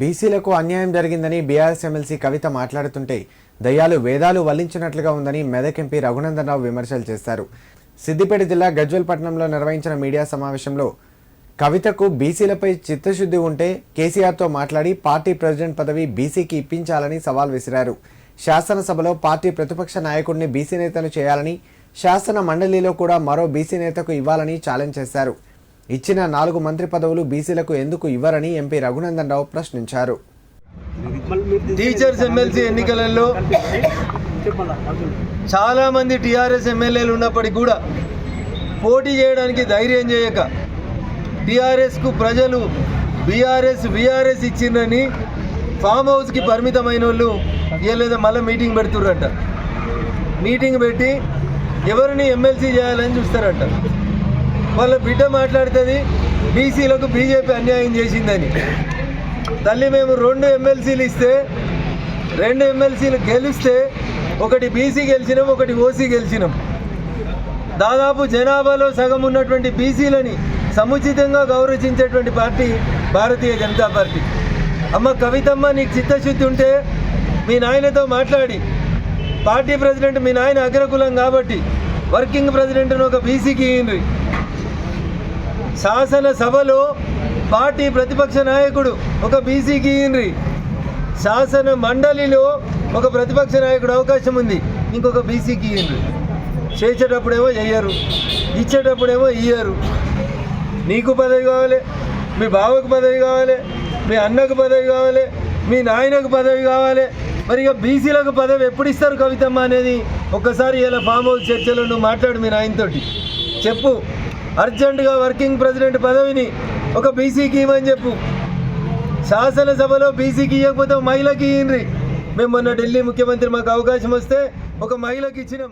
బీసీలకు అన్యాయం జరిగిందని బీఆర్ఎస్ ఎమ్మెల్సీ కవిత మాట్లాడుతుంటే దయ్యాలు వేదాలు వల్లించినట్లుగా ఉందని మెదక్ ఎంపీ రఘునందనరావు విమర్శలు చేశారు. సిద్దిపేట జిల్లా గజ్వెల్ పట్టణంలో నిర్వహించిన మీడియా సమావేశంలో కవితకు బీసీలపై చిత్తశుద్ధి ఉంటే కేసీఆర్తో మాట్లాడి పార్టీ ప్రెసిడెంట్ పదవి బీసీకి ఇప్పించాలని సవాల్ విసిరారు. శాసనసభలో పార్టీ ప్రతిపక్ష నాయకుడిని బీసీ నేతను చేయాలని శాసన మండలిలో కూడా మరో బీసీ నేతకు ఇవ్వాలని ఛాలెంజ్ చేశారు. ఇచ్చిన నాలుగు మంత్రి పదవులు బీసీలకు ఎందుకు ఇవ్వరని ఎంపీ రఘునందన్ రావు ప్రశ్నించారు. టీచర్స్ ఎమ్మెల్సీ ఎన్నికలలో చాలా మంది టీఆర్ఎస్ ఎమ్మెల్యేలు ఉన్నప్పటికీ కూడా పోటీ చేయడానికి ధైర్యం చేయక టీఆర్ఎస్కు ప్రజలు బీఆర్ఎస్ బీఆర్ఎస్ ఇచ్చిందని ఫామ్ హౌస్కి పరిమితమైన వాళ్ళు ఇవ్వలేదా మళ్ళీ మీటింగ్ పెడుతుర్రంట. మీటింగ్ పెట్టి ఎవరిని ఎమ్మెల్సీ చేయాలని చూస్తారంట. వాళ్ళ బిడ్డ మాట్లాడుతుంది బీసీలకు బీజేపీ అన్యాయం చేసిందని. తల్లి మేము రెండు ఎమ్మెల్సీలు ఇస్తే రెండు ఎమ్మెల్సీలు గెలిస్తే ఒకటి బీసీ గెలిచినాం ఒకటి ఓసీ గెలిచినాం. దాదాపు జనాభాలో సగం ఉన్నటువంటి బీసీలని సముచితంగా గౌరవించేటువంటి పార్టీ భారతీయ జనతా పార్టీ. అమ్మ కవితమ్మ నీకు చిత్తశుద్ధి ఉంటే మీ నాయనతో మాట్లాడి. పార్టీ ప్రెసిడెంట్ మీ నాయన అగ్రకులం కాబట్టి వర్కింగ్ ప్రెసిడెంట్ను ఒక బీసీకి ఇయ్యండి. శాసనసభలో పార్టీ ప్రతిపక్ష నాయకుడు ఒక బీసీకి ఇన్రి శాసన మండలిలో ఒక ప్రతిపక్ష నాయకుడు అవకాశం ఉంది ఇంకొక బీసీకి ఇయ్యండి చేసేటప్పుడేమో చెయ్యరు ఇచ్చేటప్పుడేమో ఇయ్యరు. నీకు పదవి కావాలి మీ బావకు పదవి కావాలి మీ అన్నకు పదవి కావాలి మీ నాయనకు పదవి కావాలి. మరి ఇక బీసీలకు పదవి ఎప్పుడు ఇస్తారు కవితమ్మ అనేది? ఒక్కసారి ఇలా ఫామ్ హౌస్ చర్చలో నువ్వు మాట్లాడు మీ నాయనతోటి. చెప్పు. అర్జెంటుగా వర్కింగ్ ప్రెసిడెంట్ పదవిని ఒక బీసీకి ఇవ్వని చెప్పు. శాసనసభలో బీసీకి ఇవ్వకపోతే మహిళకి ఇయ్యండి మేము మొన్న ఢిల్లీ ముఖ్యమంత్రి మాకు అవకాశం వస్తే ఒక మహిళకి ఇచ్చినాం.